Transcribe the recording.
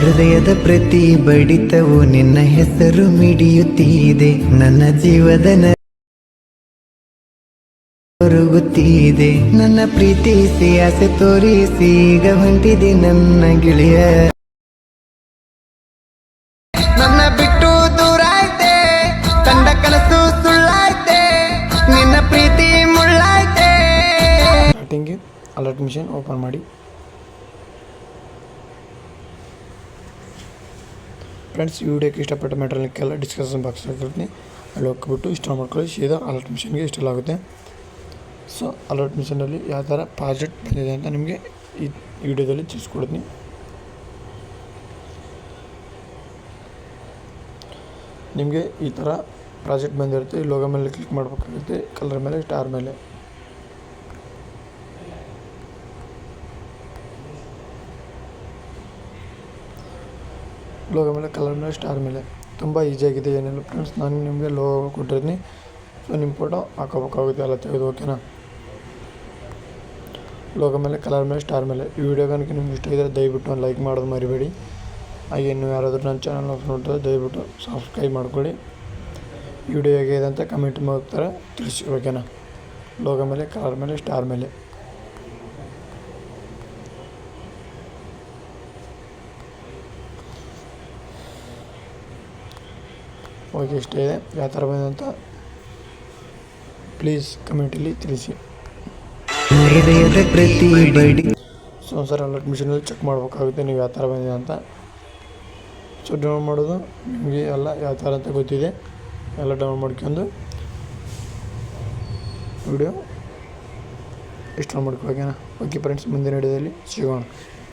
ಹೃದಯದ ಪ್ರತಿ ಬಡಿತವು ನಿನ್ನ ಹೆಸರು ಮಿಡಿಯುತ್ತಿದೆ. ನನ್ನ ಜೀವದ ನರುಗುತ್ತಿದೆ. ನನ್ನ ಪ್ರೀತಿಸಿ ಆಸೆ ತೋರಿಸಿ ಈಗ ಹೊಂಟಿದೆ ನನ್ನ ಗೆಳೆಯ. ನನ್ನ ಅಲರ್ಟ್ ಮಿಷನ್ ಓಪನ್ ಮಾಡಿ. ಫ್ರೆಂಡ್ಸ್, ಈ ವಿಡಿಯೋಕ್ಕೆ ಇಷ್ಟಪಟ್ಟ ಮೆಟೀರಿಯಲ್ ಡಿಸ್ಕಷನ್ ಬಾಕ್ಸ್ ಹಾಕಿರ್ತೀನಿ ಅಲ್ಲಿ ಹೋಗ್ಬಿಟ್ಟು ಇಷ್ಟ ಮಾಡ್ಕೊಳ್ಳಿ. ಸೀದಾ ಅಲರ್ಟ್ ಮಿಷನ್ಗೆ ಇನ್ಸ್ಟಾಲ್ ಆಗುತ್ತೆ. ಸೊ ಅಲರ್ಟ್ ಮಿಷನಲ್ಲಿ ಯಾವ ಥರ ಪ್ರಾಜೆಕ್ಟ್ ಬಂದಿದೆ ಅಂತ ನಿಮಗೆ ಈ ವಿಡಿಯೋದಲ್ಲಿ ತಿಳಿಸ್ಕೊಡ್ತೀನಿ. ನಿಮಗೆ ಈ ಥರ ಪ್ರಾಜೆಕ್ಟ್ ಬಂದಿರುತ್ತೆ. ಲೋಗೋ ಮೇಲೆ ಕ್ಲಿಕ್ ಮಾಡಬೇಕಾಗುತ್ತೆ. ಕಲರ್ ಮೇಲೆ ಸ್ಟಾರ್ ಮೇಲೆ. ಲೋಗೋ ಮೇಲೆ, ಕಲರ್ ಮೇಲೆ, ಸ್ಟಾರ್ ಮೇಲೆ. ತುಂಬ ಈಸಿಯಾಗಿದೆ ಏನಿಲ್ಲ ಫ್ರೆಂಡ್ಸ್ ನಾನು ನಿಮಗೆ ಲೋಗೋ ಕೊಟ್ಟಿರ್ತೀನಿ. ಸೊ ನಿಮ್ಮ ಫೋಟೋ ಹಾಕೋಬೇಕಾಗುತ್ತೆ ಎಲ್ಲ ತೆಗೆದು ಓಕೆನಾ ಲೋಗೋ ಮೇಲೆ, ಕಲರ್ ಮೇಲೆ, ಸ್ಟಾರ್ ಮೇಲೆ. ಈ ವಿಡಿಯೋ ಕనుక ನಿಮ್ಗೆ ಇಷ್ಟ ಇದ್ದರೆ ದಯವಿಟ್ಟು ಒಂದು ಲೈಕ್ ಮಾಡೋದು ಮರಿಬೇಡಿ. ಹಾಗೆ ನೀವು ಯಾರಾದರೂ ನನ್ನ ಚಾನಲ್ ನೋಡ್ತಾರೆ ದಯವಿಟ್ಟು ಸಬ್ಸ್ಕ್ರೈಬ್ ಮಾಡ್ಕೊಳ್ಳಿ. ವಿಡಿಯೋ ಇದೆ ಅಂತ ಕಮೆಂಟ್ ಮಾಡ್ತಾರೆ. ತಿಳಿಸಿ ಓಕೆನಾ ಲೋಗೋ ಮೇಲೆ, ಕಲರ್ ಮೇಲೆ, ಸ್ಟಾರ್ ಮೇಲೆ. ಓಕೆ ಇಷ್ಟೇ ಇದೆ ಯಾವ ಥರ ಬಂದಿದೆ ಅಂತ ಪ್ಲೀಸ್ ಕಮೆಂಟಲ್ಲಿ ತಿಳಿಸಿ. ಸೊ ಸರ್ ಅಲರ್ಟ್ ಮಿಷನಲ್ಲಿ ಚೆಕ್ ಮಾಡಬೇಕಾಗುತ್ತೆ ನೀವು ಯಾವ ಥರ ಬಂದಿದೆ ಅಂತ. ಸೊ ಡೌನ್ಲೋಡ್ ಮಾಡೋದು ನಿಮಗೆ ಎಲ್ಲ ಯಾವ ಥರ ಅಂತ ಗೊತ್ತಿದೆ. ಎಲ್ಲ ಡೌನ್ಲೋಡ್ ಮಾಡ್ಕೊಂಡು ವಿಡಿಯೋ ಇನ್ಸ್ಟಾಲ್ ಮಾಡ್ಕೋಕೆ ಓಕೆ ಫ್ರೆಂಡ್ಸ್ ಮುಂದಿನ ವಿಡಿಯೋದಲ್ಲಿ ಸಿಗೋಣ.